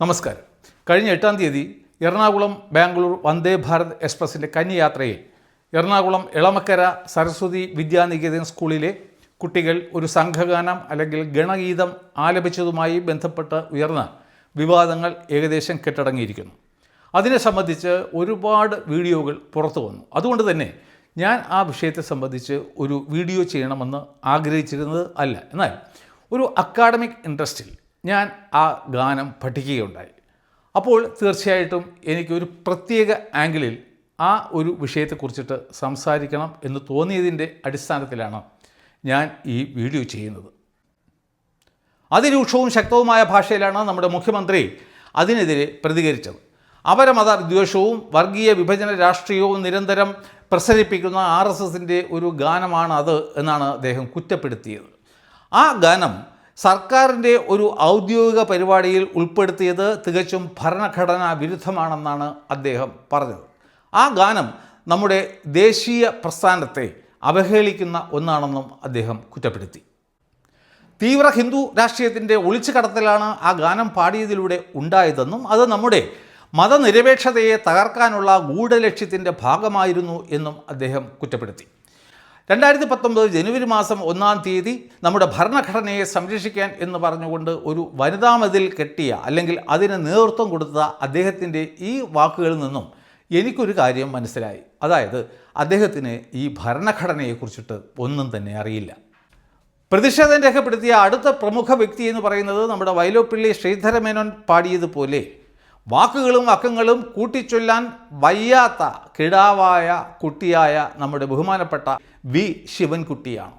നമസ്കാരം. കഴിഞ്ഞ എട്ടാം തീയതി എറണാകുളം ബാംഗ്ലൂർ വന്ദേ ഭാരത് എക്സ്പ്രസിന്റെ കന്നിയാത്രയിൽ എറണാകുളം എളമക്കര സരസ്വതി വിദ്യാനികേതൻ സ്കൂളിലെ കുട്ടികൾ ഒരു സംഘഗാനം അല്ലെങ്കിൽ ഗണഗീതം ആലപിച്ചതുമായി ബന്ധപ്പെട്ട് ഉയർന്ന വിവാദങ്ങൾ ഏകദേശം കെട്ടടങ്ങിയിരിക്കുന്നു. അതിനെ സംബന്ധിച്ച് ഒരുപാട് വീഡിയോകൾ പുറത്തു വന്നു. അതുകൊണ്ട് തന്നെ ഞാൻ ആ വിഷയത്തെ സംബന്ധിച്ച് ഒരു വീഡിയോ ചെയ്യണമെന്ന് ആഗ്രഹിച്ചിരുന്നത് അല്ല. എന്നാൽ ഒരു അക്കാഡമിക് ഇൻട്രസ്റ്റിൽ ഞാൻ ആ ഗാനം പഠിക്കുകയുണ്ടായി. അപ്പോൾ തീർച്ചയായിട്ടും എനിക്കൊരു പ്രത്യേക ആംഗിളിൽ ആ ഒരു വിഷയത്തെക്കുറിച്ചിട്ട് സംസാരിക്കണം എന്ന് തോന്നിയതിന്റെ അടിസ്ഥാനത്തിലാണ് ഞാൻ ഈ വീഡിയോ ചെയ്യുന്നത്. അതിരൂക്ഷവും ശക്തവുമായ ഭാഷയിലാണ് നമ്മുടെ മുഖ്യമന്ത്രി അതിനെതിരെ പ്രതികരിച്ചത്. അപരമത വിദ്വേഷവും വർഗീയ വിഭജന രാഷ്ട്രീയവും നിരന്തരം പ്രസരിപ്പിക്കുന്ന ആർ എസ് എസിന്റെ ഒരു ഗാനമാണ് അത് എന്നാണ് അദ്ദേഹം കുറ്റപ്പെടുത്തിയത്. ആ ഗാനം സർക്കാരിന്റെ ഒരു ഔദ്യോഗിക പരിപാടിയിൽ ഉൾപ്പെടുത്തിയത് തികച്ചും ഭരണഘടനാ വിരുദ്ധമാണെന്നാണ് അദ്ദേഹം പറഞ്ഞത്. ആ ഗാനം നമ്മുടെ ദേശീയ പ്രസ്ഥാനത്തെ അവഹേളിക്കുന്ന ഒന്നാണെന്നും അദ്ദേഹം കുറ്റപ്പെടുത്തി. തീവ്ര ഹിന്ദു രാഷ്ട്രീയത്തിന്റെ ഒളിച്ചു കടത്തലാണ് ആ ഗാനം പാടിയതിലൂടെ ഉണ്ടായതെന്നും അത് നമ്മുടെ മതനിരപേക്ഷതയെ തകർക്കാനുള്ള ഗൂഢലക്ഷ്യത്തിന്റെ ഭാഗമായിരുന്നു എന്നും അദ്ദേഹം കുറ്റപ്പെടുത്തി. രണ്ടായിരത്തി പത്തൊമ്പത് ജനുവരി മാസം ഒന്നാം തീയതി നമ്മുടെ ഭരണഘടനയെ സംരക്ഷിക്കാൻ എന്ന് പറഞ്ഞുകൊണ്ട് ഒരു വനിതാ മതിൽ കെട്ടിയ അല്ലെങ്കിൽ അതിന് നേതൃത്വം കൊടുത്ത അദ്ദേഹത്തിന്റെ ഈ വാക്കുകളിൽ നിന്നും എനിക്കൊരു കാര്യം മനസ്സിലായി. അതായത് അദ്ദേഹത്തിന് ഈ ഭരണഘടനയെക്കുറിച്ചിട്ട് ഒന്നും തന്നെ അറിയില്ല. പ്രതിഷേധം രേഖപ്പെടുത്തിയ അടുത്ത പ്രമുഖ വ്യക്തി എന്ന് പറയുന്നത് നമ്മുടെ വൈലോപ്പിള്ളി ശ്രീധരമേനോൻ പാടിയതുപോലെ വാക്കുകളും അക്കങ്ങളും കൂട്ടിച്ചൊല്ലാൻ വയ്യാത്ത കിടാവായ കുട്ടിയായ നമ്മുടെ ബഹുമാനപ്പെട്ട വി ശിവൻകുട്ടിയാണ്.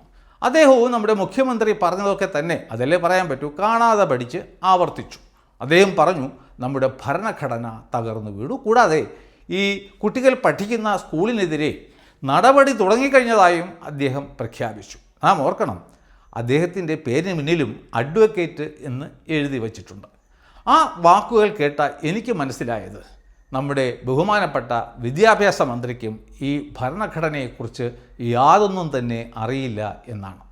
അദ്ദേഹവും നമ്മുടെ മുഖ്യമന്ത്രി പറഞ്ഞതൊക്കെ തന്നെ അതല്ലേ പറയാൻ പറ്റൂ? കാണാതെ പഠിച്ച് ആവർത്തിച്ചു. അദ്ദേഹം പറഞ്ഞു നമ്മുടെ ഭരണഘടന തകർന്നു വീണു. കൂടാതെ ഈ കുട്ടികൾ പഠിക്കുന്ന സ്കൂളിനെതിരെ നടപടി തുടങ്ങിക്കഴിഞ്ഞതായും അദ്ദേഹം പ്രഖ്യാപിച്ചു. നാം ഓർക്കണം അദ്ദേഹത്തിന്റെ പേരിന് മുന്നിലും അഡ്വക്കേറ്റ് എന്ന് എഴുതി വച്ചിട്ടുണ്ട്. ആ വാക്കുകൾ കേട്ട എനിക്ക് മനസ്സിലായത് നമ്മുടെ ബഹുമാനപ്പെട്ട വിദ്യാഭ്യാസ മന്ത്രിക്കും ഈ ഭരണഘടനയെക്കുറിച്ച് യാതൊന്നും തന്നെ അറിയില്ല എന്നാണ്.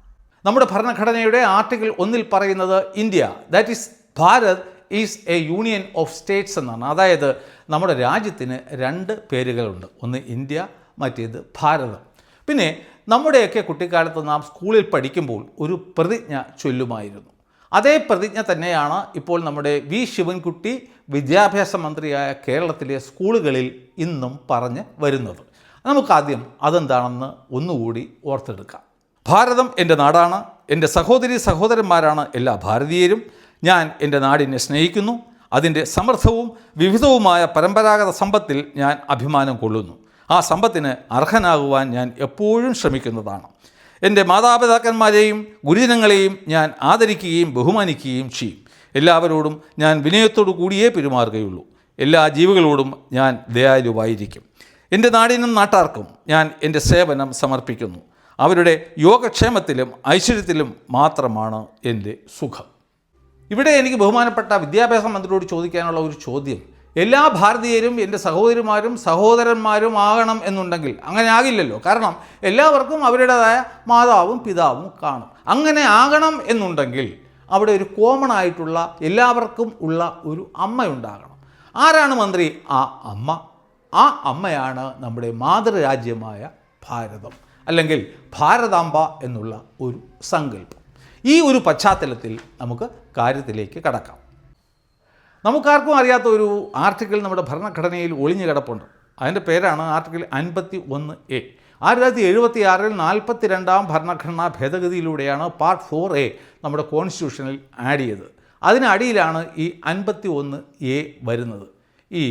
നമ്മുടെ ഭരണഘടനയുടെ ആർട്ടിക്കിൾ ഒന്നിൽ പറയുന്നത് India that is Bharat is a union of states എന്നാണ്. അതായത് നമ്മുടെ രാജ്യത്തിന് രണ്ട് പേരുകളുണ്ട്. ഒന്ന് ഇന്ത്യ മറ്റേത് ഭാരതം. പിന്നെ നമ്മുടെയൊക്കെ കുട്ടിക്കാലത്ത് നാം സ്കൂളിൽ പഠിക്കുമ്പോൾ ഒരു പ്രതിജ്ഞ ചൊല്ലുമായിരുന്നു. അതേ പ്രതിജ്ഞ തന്നെയാണ് ഇപ്പോൾ നമ്മുടെ വി ശിവൻകുട്ടി വിദ്യാഭ്യാസ മന്ത്രിയായ കേരളത്തിലെ സ്കൂളുകളിൽ ഇന്നും പറഞ്ഞ് വരുന്നത്. നമുക്കാദ്യം അതെന്താണെന്ന് ഒന്നുകൂടി ഓർത്തെടുക്കാം. ഭാരതം എന്റെ നാടാണ് എന്റെ സഹോദരി സഹോദരന്മാരാണ് എല്ലാ ഭാരതീയരും. ഞാൻ എന്റെ നാടിനെ സ്നേഹിക്കുന്നു അതിന്റെ സമൃദ്ധവും വിവിധവുമായ പരമ്പരാഗത സമ്പത്തിൽ ഞാൻ അഭിമാനം കൊള്ളുന്നു. ആ സമ്പത്തിന് അർഹനാകുവാൻ ഞാൻ എപ്പോഴും ശ്രമിക്കുന്നതാണ്. എന്റെ മാതാപിതാക്കന്മാരെയും ഗുരുജനങ്ങളെയും ഞാൻ ആദരിക്കുകയും ബഹുമാനിക്കുകയും ചെയ്യും. എല്ലാവരോടും ഞാൻ വിനയത്തോടു കൂടിയേ പെരുമാറുകയുള്ളൂ. എല്ലാ ജീവികളോടും ഞാൻ ദയാലുവായിരിക്കും. എന്റെ നാടിനും നാട്ടാർക്കും ഞാൻ എന്റെ സേവനം സമർപ്പിക്കുന്നു. അവരുടെ യോഗക്ഷേമത്തിലും ഐശ്വര്യത്തിലും മാത്രമാണ് എന്റെ സുഖം. ഇവിടെ എനിക്ക് ബഹുമാനപ്പെട്ട വിദ്യാഭ്യാസ മന്ത്രിയോട് ചോദിക്കാനുള്ള ഒരു ചോദ്യം. എല്ലാ ഭാരതീയരും എന്റെ സഹോദരിമാരും സഹോദരന്മാരും ആകണം എന്നുണ്ടെങ്കിൽ അങ്ങനെ ആകില്ലല്ലോ. കാരണം എല്ലാവർക്കും അവരുടേതായ മാതാവും പിതാവും കാണും. അങ്ങനെ ആകണം എന്നുണ്ടെങ്കിൽ അവിടെ ഒരു കോമൺ ആയിട്ടുള്ള എല്ലാവർക്കും ഉള്ള ഒരു അമ്മയുണ്ടാകണം. ആരാണ് മന്ത്രി? ആ അമ്മ. ആ അമ്മയാണ് നമ്മുടെ മാതൃരാജ്യമായ ഭാരതം അല്ലെങ്കിൽ ഭാരതാംബ എന്നുള്ള ഒരു സങ്കല്പം. ഈ ഒരു പശ്ചാത്തലത്തിൽ നമുക്ക് കാര്യത്തിലേക്ക് കടക്കാം. നമുക്കാർക്കും അറിയാത്ത ഒരു ആർട്ടിക്കിൾ നമ്മുടെ ഭരണഘടനയിൽ ഒളിഞ്ഞു കിടപ്പുണ്ട്. അതിന്റെ പേരാണ് ആർട്ടിക്കിൾ അൻപത്തി ഒന്ന് എ. ആയിരത്തി തൊള്ളായിരത്തി എഴുപത്തി ആറിൽ നാൽപ്പത്തി രണ്ടാം ഭരണഘടനാ ഭേദഗതിയിലൂടെയാണ് പാർട്ട് ഫോർ എ നമ്മുടെ കോൺസ്റ്റിറ്റ്യൂഷനിൽ ആഡ് ചെയ്തത്. അതിനടിയിലാണ് ഈ അൻപത്തി ഒന്ന് എ വരുന്നത്. ഈ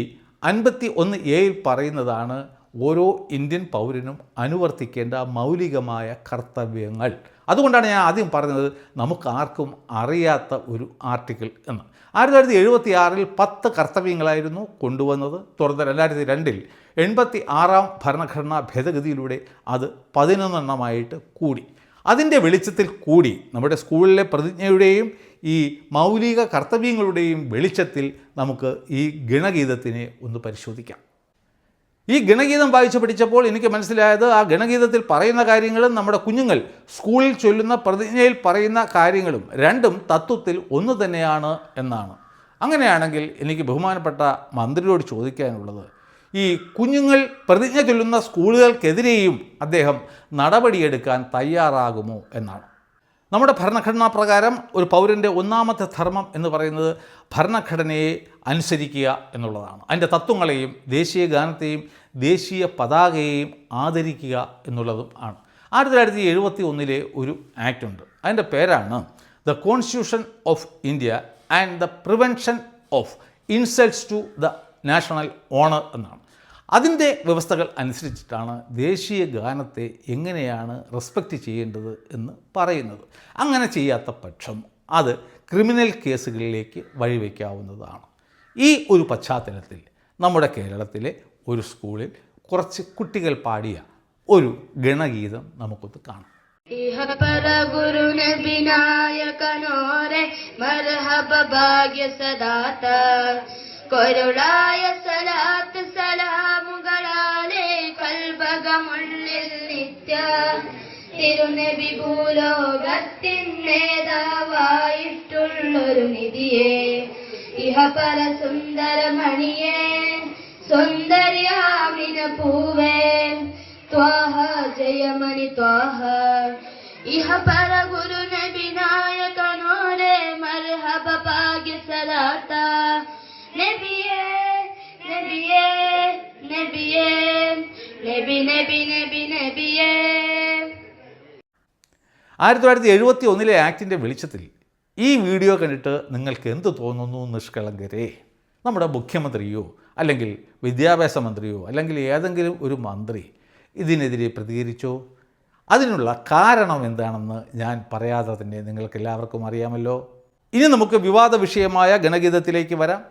അൻപത്തി ഒന്ന് എയിൽ പറയുന്നതാണ് ഓരോ ഇന്ത്യൻ പൗരനും അനുവർത്തിക്കേണ്ട മൗലികമായ കർത്തവ്യങ്ങൾ. അതുകൊണ്ടാണ് ഞാൻ ആദ്യം പറഞ്ഞത് നമുക്ക് ആർക്കും അറിയാത്ത ഒരു ആർട്ടിക്കിൾ എന്ന്. ആയിരത്തി തൊള്ളായിരത്തി എഴുപത്തി ആറിൽ പത്ത് കർത്തവ്യങ്ങളായിരുന്നു കൊണ്ടുവന്നത്. തുടർന്ന് രണ്ടായിരത്തി രണ്ടിൽ എൺപത്തി ആറാം ഭരണഘടനാ ഭേദഗതിയിലൂടെ അത് പതിനൊന്നെണ്ണമായിട്ട് കൂടി. അതിന്റെ വെളിച്ചത്തിൽ കൂടി നമ്മുടെ സ്കൂളിലെ പ്രതിജ്ഞയുടെയും ഈ മൗലിക കർത്തവ്യങ്ങളുടെയും വെളിച്ചത്തിൽ നമുക്ക് ഈ ഗണഗീതത്തിനെ ഒന്ന് പരിശോധിക്കാം. ഈ ഗണഗീതം വായിച്ച് പഠിച്ചപ്പോൾ എനിക്ക് മനസ്സിലായത് ആ ഗണഗീതത്തിൽ പറയുന്ന കാര്യങ്ങളും നമ്മുടെ കുഞ്ഞുങ്ങൾ സ്കൂളിൽ ചൊല്ലുന്ന പ്രതിജ്ഞയിൽ പറയുന്ന കാര്യങ്ങളും രണ്ടും തത്വത്തിൽ ഒന്ന് തന്നെയാണ് എന്നാണ്. അങ്ങനെയാണെങ്കിൽ എനിക്ക് ബഹുമാനപ്പെട്ട മന്ത്രിയോട് ചോദിക്കാനുള്ളത് ഈ കുഞ്ഞുങ്ങൾ പ്രതിജ്ഞ ചൊല്ലുന്ന സ്കൂളുകൾക്കെതിരെയും അദ്ദേഹം നടപടിയെടുക്കാൻ തയ്യാറാകുമോ എന്നാണ്. നമ്മുടെ ഭരണഘടനാ പ്രകാരം ഒരു പൗരന്റെ ഒന്നാമത്തെ ധർമ്മം എന്ന് പറയുന്നത് ഭരണഘടനയെ അനുസരിക്കുക എന്നുള്ളതാണ്. അതിന്റെ തത്വങ്ങളെയും ദേശീയ ഗാനത്തെയും ദേശീയ പതാകയെയും ആദരിക്കുക എന്നുള്ളതും ആണ്. ആയിരത്തി തൊള്ളായിരത്തി എഴുപത്തി ഒന്നിലെ ഒരു ആക്ട് ഉണ്ട്. അതിന്റെ പേരാണ് the constitution of India and the prevention of insults to the national honour എന്നാണ്. അതിന്റെ വ്യവസ്ഥകൾ അനുസരിച്ചിട്ടാണ് ദേശീയ ഗാനത്തെ എങ്ങനെയാണ് റെസ്പെക്റ്റ് ചെയ്യേണ്ടത് എന്ന് പറയുന്നത്. അങ്ങനെ ചെയ്യാത്ത പക്ഷം അത് ക്രിമിനൽ കേസുകളിലേക്ക് വഴിവെക്കാവുന്നതാണ്. ഈ ഒരു പശ്ചാത്തലത്തിൽ നമ്മുടെ കേരളത്തിലെ ഒരു സ്കൂളിൽ കുറച്ച് കുട്ടികൾ പാടിയ ഒരു ഗണഗീതം നമുക്കൊന്ന് കാണാം. ഇഹ പര ഗുരു നബിനായകനോരെ മർഹബ ഭാഗ്യ സദാത കൊരുളായ സലാത്ത് തിരുനബി ഭൂലോകത്തിൻ നേതാവായിട്ടുള്ളൊരു നിധിയെ. ഇഹ പര സുന്ദരമണിയെ സുന്ദര്യാമിന പൂവേ ത്വാഹ ജയമണി ത്വാഹ. ഇഹ പര ഗുരു നബി നായകനോരെ മർഹബ ഭാഗ്യ സലാത്ത നബിയേ നബിയേ നബിയേ. നബി നബി നബി നബിയേ. ആയിരത്തി തൊള്ളായിരത്തി എഴുപത്തി ഒന്നിലെ ആക്ടിന്റെ വെളിച്ചത്തിൽ ഈ വീഡിയോ കണ്ടിട്ട് നിങ്ങൾക്ക് എന്ത് തോന്നുന്നു നിഷ്കളങ്കരെ? നമ്മുടെ മുഖ്യമന്ത്രിയോ അല്ലെങ്കിൽ വിദ്യാഭ്യാസ മന്ത്രിയോ അല്ലെങ്കിൽ ഏതെങ്കിലും ഒരു മന്ത്രി ഇതിനെതിരെ പ്രതികരിച്ചോ? അതിനുള്ള കാരണം എന്താണെന്ന് ഞാൻ പറയാതെ തന്നെ നിങ്ങൾക്ക് എല്ലാവർക്കും അറിയാമല്ലോ. ഇനി നമുക്ക് വിവാദ വിഷയമായ ഗണഗീതത്തിലേക്ക് വരാം.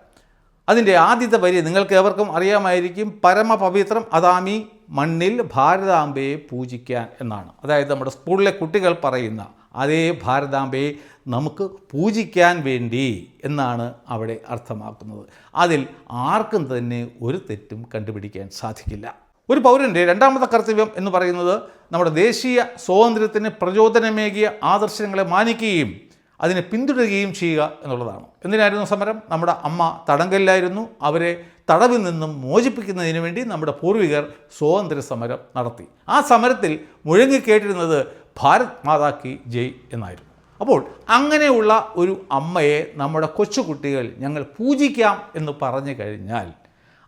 അതിന്റെ ആദ്യത്തെ വരി നിങ്ങൾക്ക് ഏവർക്കും അറിയാമായിരിക്കും. പരമപവിത്രം അതാമി മണ്ണിൽ ഭാരതാംബയെ പൂജിക്കാൻ എന്നാണ്. അതായത് നമ്മുടെ സ്കൂളിലെ കുട്ടികൾ പറയുന്ന അതേ ഭാരതാംബയെ നമുക്ക് പൂജിക്കാൻ വേണ്ടി എന്നാണ് അവിടെ അർത്ഥമാക്കുന്നത്. അതിൽ ആർക്കും തന്നെ ഒരു തെറ്റും കണ്ടുപിടിക്കാൻ സാധിക്കില്ല. ഒരു പൗരന്റെ രണ്ടാമത്തെ കർത്തവ്യം എന്ന് പറയുന്നത് നമ്മുടെ ദേശീയ സ്വാതന്ത്ര്യത്തിന് പ്രചോദനമേകിയ ആദർശങ്ങളെ മാനിക്കുകയും അതിനെ പിന്തുടരുകയും ചെയ്യുക എന്നുള്ളതാണ്. എന്തിനായിരുന്നു സമരം? നമ്മുടെ അമ്മ തടങ്കലിലായിരുന്നു. അവരെ തടവിൽ നിന്നും മോചിപ്പിക്കുന്നതിന് വേണ്ടി നമ്മുടെ പൂർവികർ സ്വാതന്ത്ര്യ സമരം നടത്തി. ആ സമരത്തിൽ മുഴങ്ങിക്കേട്ടിരുന്നത് ഭാരത് മാതാ കി ജയ് എന്നായിരുന്നു. അപ്പോൾ അങ്ങനെയുള്ള ഒരു അമ്മയെ നമ്മുടെ കൊച്ചുകുട്ടികൾ ഞങ്ങൾ പൂജിക്കാം എന്ന് പറഞ്ഞു കഴിഞ്ഞാൽ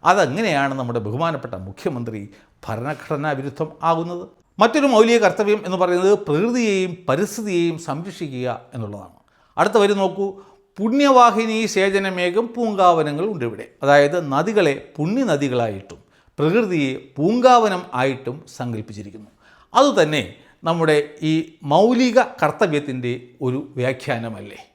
അതെങ്ങനെയാണ് നമ്മുടെ ബഹുമാനപ്പെട്ട മുഖ്യമന്ത്രി ഭരണഘടനാ വിരുദ്ധം ആകുന്നത്? മറ്റൊരു മൗലിക കർത്തവ്യം എന്ന് പറയുന്നത് പ്രകൃതിയെയും പരിസ്ഥിതിയെയും സംരക്ഷിക്കുക എന്നുള്ളതാണ്. അടുത്ത വരി നോക്കൂ. പുണ്യവാഹിനി സേചനമേകം പൂങ്കാവനങ്ങൾ ഉണ്ട് ഇവിടെ. അതായത് നദികളെ പുണ്യനദികളായിട്ടും പ്രകൃതിയെ പൂങ്കാവനം ആയിട്ടും സങ്കല്പിച്ചിരിക്കുന്നു. അതുതന്നെ നമ്മുടെ ഈ മൗലിക കർത്തവ്യത്തിന്റെ ഒരു വ്യാഖ്യാനമല്ലേ.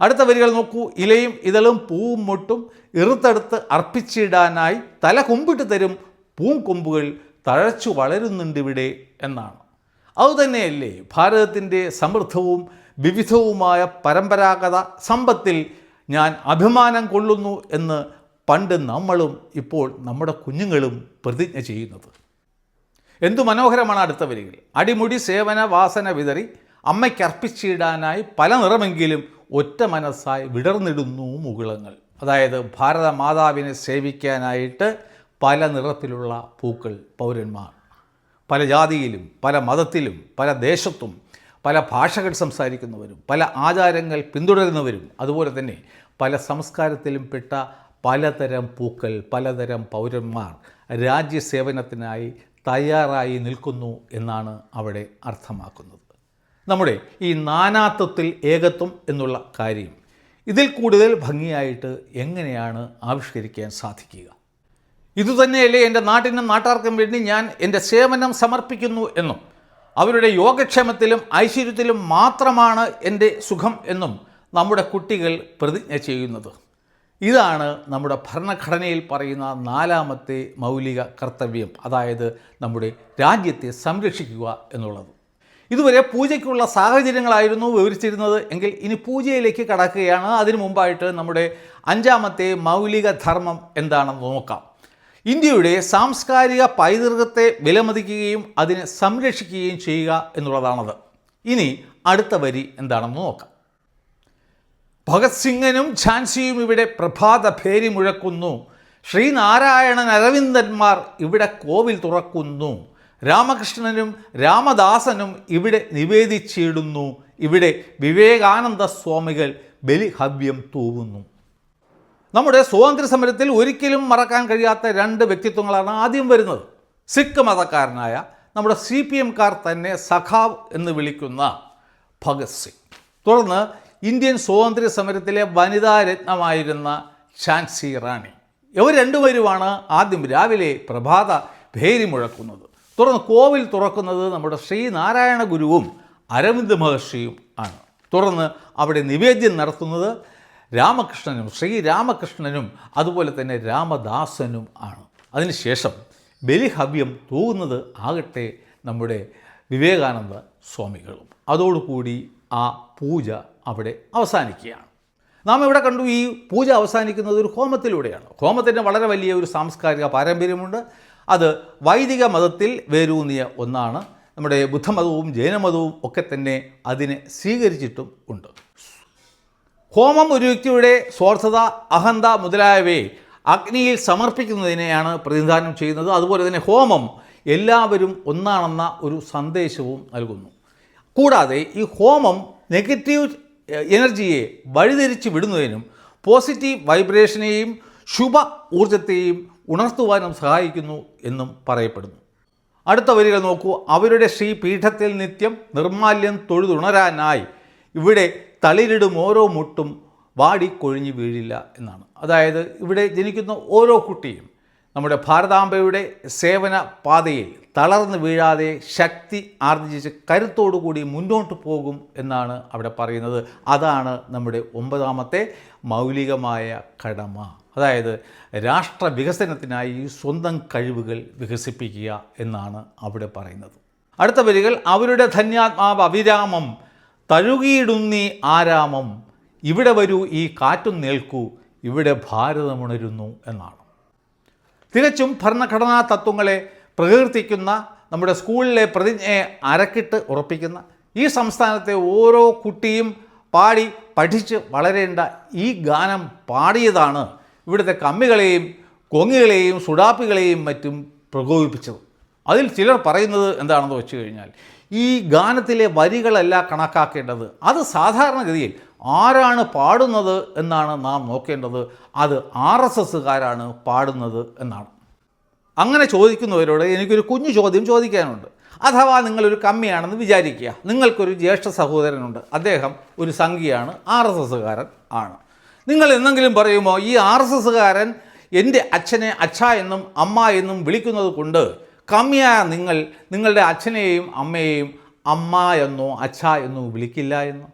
അടുത്ത വരികൾ നോക്കൂ. ഇലയും ഇതളും പൂവും മൊട്ടും ഇറുത്തെടുത്ത് അർപ്പിച്ചിടാനായി തല കുമ്പിട്ട് തരും പൂങ്കൊമ്പുകൾ തഴച്ചു വളരുന്നുണ്ടിവിടെ എന്നാണ്. അതുതന്നെയല്ലേ ഭാരതത്തിന്റെ സമൃദ്ധവും വിവിധവുമായ പരമ്പരാഗത സമ്പത്തിൽ ഞാൻ അഭിമാനം കൊള്ളുന്നു എന്ന് പണ്ട് നമ്മളും ഇപ്പോൾ നമ്മുടെ കുഞ്ഞുങ്ങളും പ്രതിജ്ഞ ചെയ്യുന്നത്. എന്തു മനോഹരമാണ് അടുത്ത വരികൾ. അടിമുടി സേവന വാസന വിതറി അമ്മയ്ക്കർപ്പിച്ചിടാനായി പല നിറമെങ്കിലും ഒറ്റ മനസ്സായി വിടർന്നിടുന്നു മുകുളങ്ങൾ. അതായത് ഭാരത മാതാവിനെ സേവിക്കാനായിട്ട് പല നിറത്തിലുള്ള പൂക്കൾ പൗരന്മാർ. പല ജാതിയിലും പല മതത്തിലും പല ദേശത്തും പല ഭാഷകൾ സംസാരിക്കുന്നവരും പല ആചാരങ്ങൾ പിന്തുടരുന്നവരും അതുപോലെ തന്നെ പല സംസ്കാരത്തിലും പെട്ട പലതരം പൂക്കൾ പലതരം പൗരന്മാർ രാജ്യസേവനത്തിനായി തയ്യാറായി നിൽക്കുന്നു എന്നാണ് അവിടെ അർത്ഥമാക്കുന്നത്. നമ്മുടെ ഈ നാനാത്വത്തിൽ ഏകത്വം എന്നുള്ള കാര്യം ഇതിൽ കൂടുതൽ ഭംഗിയായിട്ട് എങ്ങനെയാണ് ആവിഷ്കരിക്കാൻ സാധിക്കുക? ഇതുതന്നെയല്ലേ എന്റെ നാട്ടിനും നാട്ടാർക്കും വേണ്ടി ഞാൻ എന്റെ സേവനം സമർപ്പിക്കുന്നു എന്നും അവരുടെ യോഗക്ഷേമത്തിലും ഐശ്വര്യത്തിലും മാത്രമാണ് എന്റെ സുഖം എന്നും നമ്മുടെ കുട്ടികൾ പ്രതിജ്ഞ ചെയ്യുന്നത്. ഇതാണ് നമ്മുടെ ഭരണഘടനയിൽ പറയുന്ന നാലാമത്തെ മൗലിക കർത്തവ്യം അതായത് നമ്മുടെ രാജ്യത്തെ സംരക്ഷിക്കുക എന്നുള്ളത്. ഇതുവരെ പൂജയ്ക്കുള്ള സാഹചര്യങ്ങളായിരുന്നു വിവരിച്ചിരുന്നത്. എങ്കിൽ ഇനി പൂജയിലേക്ക് കടക്കുകയാണ്. അതിനു മുമ്പായിട്ട് നമ്മുടെ അഞ്ചാമത്തെ മൗലിക ധർമ്മം എന്താണെന്ന് നോക്കാം. ഇന്ത്യയുടെ സാംസ്കാരിക പൈതൃകത്തെ വിലമതിക്കുകയും അതിനെ സംരക്ഷിക്കുകയും ചെയ്യുക എന്നുള്ളതാണത്. ഇനി അടുത്ത വരി എന്താണെന്ന് നോക്കാം. ഭഗത് സിംഗനും ഝാൻസിയും ഇവിടെ പ്രഭാത ഭേരി മുഴക്കുന്നു. ശ്രീനാരായണൻ അരവിന്ദന്മാർ ഇവിടെ കോവിൽ തുറക്കുന്നു. രാമകൃഷ്ണനും രാമദാസനും ഇവിടെ നിവേദിച്ചിടുന്നു. ഇവിടെ വിവേകാനന്ദ സ്വാമികൾ ബലിഹവ്യം തൂവുന്നു. നമ്മുടെ സ്വാതന്ത്ര്യ സമരത്തിൽ ഒരിക്കലും മറക്കാൻ കഴിയാത്ത രണ്ട് വ്യക്തിത്വങ്ങളാണ് ആദ്യം വരുന്നത്. സിഖ് മതക്കാരനായ നമ്മുടെ സി പി എംകാർ തന്നെ സഖാവ് എന്ന് വിളിക്കുന്ന ഭഗത് സിംഗ്. തുടർന്ന് ഇന്ത്യൻ സ്വാതന്ത്ര്യ സമരത്തിലെ വനിതാ രത്നമായിരുന്ന ഝാൻസി റാണി. ഇവർ രണ്ടുപേരുമാണ് ആദ്യം രാവിലെ പ്രഭാത ഭേരി മുഴക്കുന്നത്. തുടർന്ന് കോവിൽ തുറക്കുന്നത് നമ്മുടെ ശ്രീനാരായണ ഗുരുവും അരവിന്ദ് മഹർഷിയും ആണ്. തുടർന്ന് അവിടെ നിവേദ്യം നടത്തുന്നത് രാമകൃഷ്ണനും ശ്രീരാമകൃഷ്ണനും അതുപോലെ തന്നെ രാമദാസനും ആണ്. അതിനുശേഷം ബലിഹവ്യം തൂകുന്നത് ആകട്ടെ നമ്മുടെ വിവേകാനന്ദ സ്വാമികളും. അതോടുകൂടി ആ പൂജ അവിടെ അവസാനിക്കുകയാണ്. നാം ഇവിടെ കണ്ടു ഈ പൂജ അവസാനിക്കുന്നത് ഒരു ഹോമത്തിലൂടെയാണ്. ഹോമത്തിന് വളരെ വലിയ ഒരു സാംസ്കാരിക പാരമ്പര്യമുണ്ട്. അത് വൈദിക മതത്തിൽ വേരൂന്നിയ ഒന്നാണ്. നമ്മുടെ ബുദ്ധമതവും ജൈനമതവും ഒക്കെ തന്നെ അതിനെ സ്വീകരിച്ചിട്ടും ഉണ്ട്. ഹോമം ഒരു വ്യക്തിയുടെ സ്വാർത്ഥത അഹന്ത മുതലായവയെ അഗ്നിയിൽ സമർപ്പിക്കുന്നതിനെയാണ് പ്രതിനിധാനം ചെയ്യുന്നത്. അതുപോലെ തന്നെ ഹോമം എല്ലാവരും ഒന്നാണെന്ന ഒരു സന്ദേശവും നൽകുന്നു. കൂടാതെ ഈ ഹോമം നെഗറ്റീവ് എനർജിയെ വഴിതിരിച്ച് വിടുന്നതിനും പോസിറ്റീവ് വൈബ്രേഷനെയും ശുഭ ഊർജത്തെയും ഉണർത്തുവാനും സഹായിക്കുന്നു എന്നും പറയപ്പെടുന്നു. അടുത്ത വരികൾ നോക്കൂ. അവരുടെ ശ്രീപീഠത്തിൽ നിത്യം നിർമാല്യം തൊഴുതുണരാനായി ഇവിടെ തളിരിടും ഓരോ മുട്ടും വാടിക്കൊഴിഞ്ഞു വീഴില്ല എന്നാണ്. അതായത് ഇവിടെ ജനിക്കുന്ന ഓരോ കുട്ടിയും നമ്മുടെ ഭാരതാംബയുടെ സേവന പാതയിൽ തളർന്നു വീഴാതെ ശക്തി ആർജിച്ച് കരുത്തോടുകൂടി മുന്നോട്ട് പോകും എന്നാണ് അവിടെ പറയുന്നത്. അതാണ് നമ്മുടെ ഒമ്പതാമത്തെ മൗലികമായ കടമ. അതായത് രാഷ്ട്ര വികസനത്തിനായി സ്വന്തം കഴിവുകൾ വികസിപ്പിക്കുക എന്നാണ് അവിടെ പറയുന്നത്. അടുത്ത വരികൾ അവരുടെ ധന്യാത്മാവ് അവിരാമം തഴുകിയിടുന്നീ ആരാമം ഇവിടെ വരൂ ഈ കാറ്റും നേൽക്കൂ ഇവിടെ ഭാരതമുണരുന്നു എന്നാണ്. തികച്ചും ഭരണഘടനാ തത്വങ്ങളെ പ്രകീർത്തിക്കുന്ന നമ്മുടെ സ്കൂളിലെ പ്രതിജ്ഞയെ അരക്കിട്ട് ഉറപ്പിക്കുന്ന ഈ സംസ്ഥാനത്തെ ഓരോ കുട്ടിയും പാടി പഠിച്ച് വളരേണ്ട ഈ ഗാനം പാടിയതാണ് ഇവിടുത്തെ കമ്മികളെയും കൊങ്ങികളെയും സുഡാപ്പികളെയും മറ്റും പ്രകോപിപ്പിച്ചത്. അതിൽ ചിലർ പറയുന്നത് എന്താണെന്ന് വെച്ച് കഴിഞ്ഞാൽ ഈ ഗാനത്തിലെ വരികളല്ല കണക്കാക്കേണ്ടത്? അത് സാധാരണഗതിയിൽ ആരാണ് പാടുന്നത് എന്നാണ് നാം നോക്കേണ്ടത്. അത് ആർ എസ് എസ്സുകാരാണ് പാടുന്നത് എന്നാണ്. അങ്ങനെ ചോദിക്കുന്നവരോട് എനിക്കൊരു കുഞ്ഞു ചോദ്യം ചോദിക്കാനുണ്ട്. അഥവാ നിങ്ങളൊരു കമ്മിയാണെന്ന് വിചാരിക്കുക. നിങ്ങൾക്കൊരു ജ്യേഷ്ഠ സഹോദരനുണ്ട്. അദ്ദേഹം ഒരു സംഘിയാണ് ആർ എസ് എസ്സുകാരൻ ആണ്. നിങ്ങൾ എന്തെങ്കിലും പറയുമോ ഈ ആർ എസ് എസ്സുകാരൻ എന്റെ അച്ഛനെ അച്ഛ എന്നും അമ്മ എന്നും വിളിക്കുന്നത് കൊണ്ട് കമ്മിയായ നിങ്ങൾ നിങ്ങളുടെ അച്ഛനെയും അമ്മയെയും അമ്മ എന്നോ അച്ഛ എന്നോ വിളിക്കില്ല എന്നോ.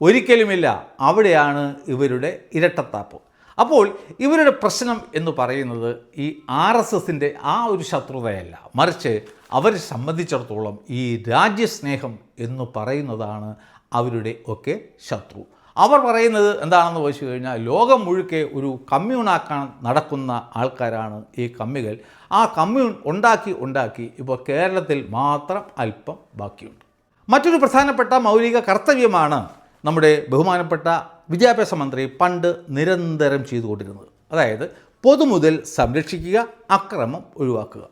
ഒരിക്കലുമില്ല അവിടെയാണ് ഇവരുടെ ഇരട്ടത്താപ്പ്. അപ്പോൾ ഇവരുടെ പ്രശ്നം എന്ന് പറയുന്നത് ഈ ആർ എസ് എസിന്റെ ആ ഒരു ശത്രുതയല്ല. മറിച്ച് അവരെ സംബന്ധിച്ചിടത്തോളം ഈ രാജ്യസ്നേഹം എന്ന് പറയുന്നതാണ് അവരുടെ ഒക്കെ ശത്രു. അവർ പറയുന്നത് എന്താണെന്ന് വെച്ച് കഴിഞ്ഞാൽ ലോകം മുഴുക്കെ ഒരു കമ്മ്യൂണാക്കാൻ നടക്കുന്ന ആൾക്കാരാണ് ഈ കമ്മികൾ. ആ കമ്മ്യൂൺ ഉണ്ടാക്കി ഉണ്ടാക്കി ഇപ്പോൾ കേരളത്തിൽ മാത്രം അല്പം ബാക്കിയുണ്ട്. മറ്റൊരു പ്രധാനപ്പെട്ട മൗലിക കർത്തവ്യമാണ് നമ്മുടെ ബഹുമാനപ്പെട്ട വിദ്യാഭ്യാസ മന്ത്രി പണ്ട് നിരന്തരം ചെയ്തുകൊണ്ടിരുന്നത്. അതായത് പൊതുമുതൽ സംരക്ഷിക്കുക അക്രമം ഒഴിവാക്കുക.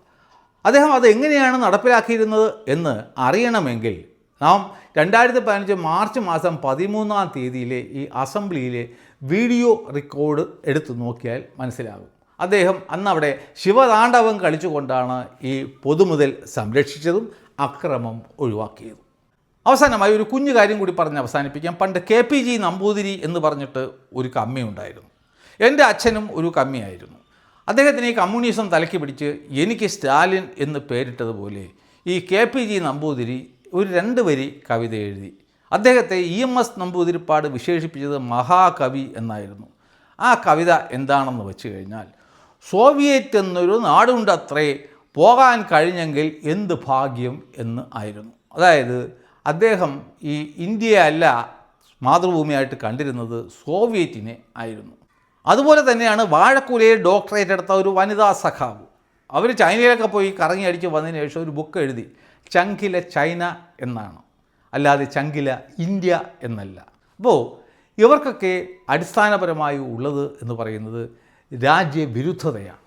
അദ്ദേഹം അത് എങ്ങനെയാണ് നടപ്പിലാക്കിയിരുന്നത് എന്ന് അറിയണമെങ്കിൽ നാം രണ്ടായിരത്തി പതിനഞ്ച് മാർച്ച് മാസം പതിമൂന്നാം തീയതിയിലെ ഈ അസംബ്ലിയിലെ വീഡിയോ റെക്കോർഡ് എടുത്തു നോക്കിയാൽ മനസ്സിലാകും. അദ്ദേഹം അന്നവിടെ ശിവതാണ്ഡവം കളിച്ചുകൊണ്ടാണ് ഈ പൊതുമുതൽ സംരക്ഷിച്ചതും അക്രമം ഒഴിവാക്കിയതും. അവസാനമായി ഒരു കുഞ്ഞു കാര്യം കൂടി പറഞ്ഞ് അവസാനിപ്പിക്കാം. പണ്ട് കെ പി ജി നമ്പൂതിരി എന്ന് പറഞ്ഞിട്ട് ഒരു കമ്മി ഉണ്ടായിരുന്നു എന്റെ അച്ഛനും ഒരു കമ്മിയായിരുന്നു. അദ്ദേഹത്തിന് ഈ കമ്മ്യൂണിസം തലക്കി പിടിച്ച് എനിക്ക് സ്റ്റാലിൻ എന്ന് പേരിട്ടതുപോലെ ഈ കെ പി ജി നമ്പൂതിരി ഒരു രണ്ട് വരി കവിത എഴുതി. അദ്ദേഹത്തെ ഇ എം എസ് നമ്പൂതിരിപ്പാട് വിശേഷിപ്പിച്ചത് മഹാകവി എന്നായിരുന്നു. ആ കവിത എന്താണെന്ന് വെച്ച് കഴിഞ്ഞാൽ സോവിയറ്റ് എന്നൊരു നാടുണ്ടത്രേ പോകാൻ കഴിഞ്ഞെങ്കിൽ എന്ത് ഭാഗ്യം എന്ന് ആയിരുന്നു. അതായത് അദ്ദേഹം ഈ ഇന്ത്യയെ അല്ല മാതൃഭൂമിയായിട്ട് കണ്ടിരുന്നത് സോവിയറ്റിനെ ആയിരുന്നു. അതുപോലെ തന്നെയാണ് വാഴക്കുലയിൽ ഡോക്ടറേറ്റ് എടുത്ത ഒരു വനിതാ സഖാവ്. അവർ ചൈനയിലൊക്കെ പോയി കറങ്ങി അടിച്ച് വന്നതിന് ശേഷം ഒരു ബുക്ക് എഴുതി. ചങ്കില ചൈന എന്നാണ്. അല്ലാതെ ചങ്കില ഇന്ത്യ എന്നല്ല. അപ്പോൾ ഇവർക്കൊക്കെ അടിസ്ഥാനപരമായി ഉള്ളത് എന്ന് പറയുന്നത് രാജ്യവിരുദ്ധതയാണ്.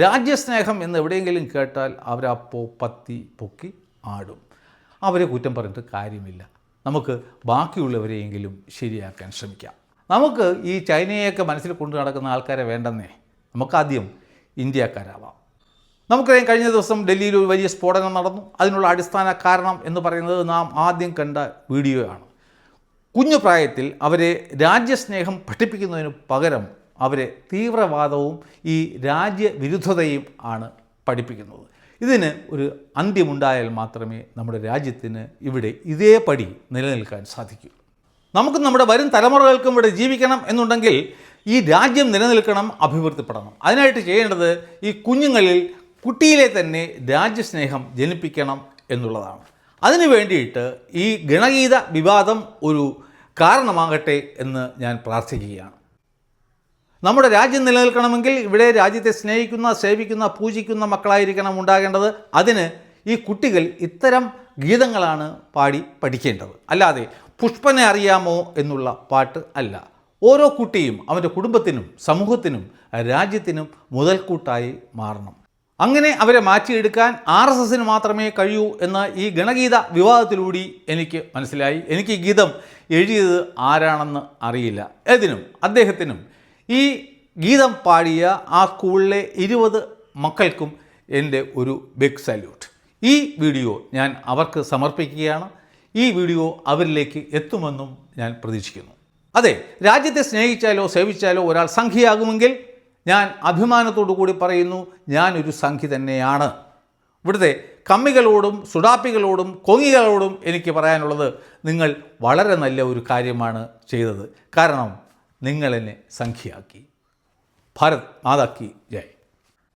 രാജ്യസ്നേഹം എന്ന് എവിടെയെങ്കിലും കേട്ടാൽ അവരപ്പോൾ പത്തി പൊക്കി ആടും. അവരെ കുറ്റം പറഞ്ഞിട്ട് കാര്യമില്ല. നമുക്ക് ബാക്കിയുള്ളവരെയെങ്കിലും ശരിയാക്കാൻ ശ്രമിക്കാം. നമുക്ക് ഈ ചൈനയെയൊക്കെ മനസ്സിൽ കൊണ്ടു നടക്കുന്ന ആൾക്കാരെ വേണ്ടെന്നേ. നമുക്കാദ്യം ഇന്ത്യക്കാരാവാം. നമുക്കറിയാം കഴിഞ്ഞ ദിവസം ഡൽഹിയിൽ ഒരു വലിയ സ്ഫോടനം നടന്നു. അതിനുള്ള അടിസ്ഥാന കാരണം എന്ന് പറയുന്നത് നാം ആദ്യം കണ്ട വീഡിയോയാണ്. കുഞ്ഞു പ്രായത്തിൽ അവരെ രാജ്യസ്നേഹം പഠിപ്പിക്കുന്നതിന് പകരം അവരെ തീവ്രവാദവും ഈ രാജ്യവിരുദ്ധതയും ആണ് പഠിപ്പിക്കുന്നത്. ഇതിന് ഒരു അന്ത്യമുണ്ടായാൽ മാത്രമേ നമ്മുടെ രാജ്യത്തിന് ഇവിടെ ഇതേപടി നിലനിൽക്കാൻ സാധിക്കൂ. നമുക്ക് നമ്മുടെ വരും തലമുറകൾക്കും ഇവിടെ ജീവിക്കണം എന്നുണ്ടെങ്കിൽ ഈ രാജ്യം നിലനിൽക്കണം അഭിവൃദ്ധിപ്പെടണം. അതിനായിട്ട് ചെയ്യേണ്ടത് ഈ കുഞ്ഞുങ്ങളിൽ കുട്ടിയിലെ തന്നെ രാജ്യസ്നേഹം ജനിപ്പിക്കണം എന്നുള്ളതാണ്. അതിനു വേണ്ടിയിട്ട് ഈ ഗണഗീത വിവാദം ഒരു കാരണമാകട്ടെ എന്ന് ഞാൻ പ്രാർത്ഥിക്കുകയാണ്. നമ്മുടെ രാജ്യം നിലനിൽക്കണമെങ്കിൽ ഇവിടെ രാജ്യത്തെ സ്നേഹിക്കുന്ന സേവിക്കുന്ന പൂജിക്കുന്ന മക്കളായിരിക്കണം ഉണ്ടാകേണ്ടത്. അതിന് ഈ കുട്ടികൾ ഇത്തരം ഗീതങ്ങളാണ് പാടി പഠിക്കേണ്ടത്. അല്ലാതെ പുഷ്പനെ അറിയാമോ എന്നുള്ള പാട്ട് അല്ല. ഓരോ കുട്ടിയും അവന്റെ കുടുംബത്തിനും സമൂഹത്തിനും രാജ്യത്തിനും മുതൽക്കൂട്ടായി മാറണം. അങ്ങനെ അവരെ മാറ്റിയെടുക്കാൻ ആർ എസ് എസിന് മാത്രമേ കഴിയൂ എന്ന് ഈ ഗണഗീത വിവാദത്തിലൂടി എനിക്ക് മനസ്സിലായി. എനിക്ക് ഈ ഗീതം എഴുതിയത് ആരാണെന്ന് അറിയില്ല. ഏതിനും അദ്ദേഹത്തിനും. ഈ ഗീതം പാടിയ ആ സ്കൂളിലെ ഇരുപത് മക്കൾക്കും എന്റെ ഒരു ബിഗ് സല്യൂട്ട് ഈ വീഡിയോ ഞാൻ അവർക്ക് സമർപ്പിക്കുകയാണ്. ഈ വീഡിയോ അവരിലേക്ക് എത്തുമെന്നും ഞാൻ പ്രതീക്ഷിക്കുന്നു. അതെ രാജ്യത്തെ സ്നേഹിച്ചാലോ സേവിച്ചാലോ ഒരാൾ സംഖ്യയാകുമെങ്കിൽ ഞാൻ അഭിമാനത്തോടു കൂടി പറയുന്നു ഞാനൊരു സംഖ്യ തന്നെയാണ്. ഇവിടുത്തെ കമ്മികളോടും സുടാപ്പികളോടും കൊങ്ങികളോടും എനിക്ക് പറയാനുള്ളത് നിങ്ങൾ വളരെ നല്ല ഒരു കാര്യമാണ് ചെയ്തത്. കാരണം നിങ്ങളെന്നെ സംഖ്യയാക്കി ഭാരത് മാതാക്കി ജയ്.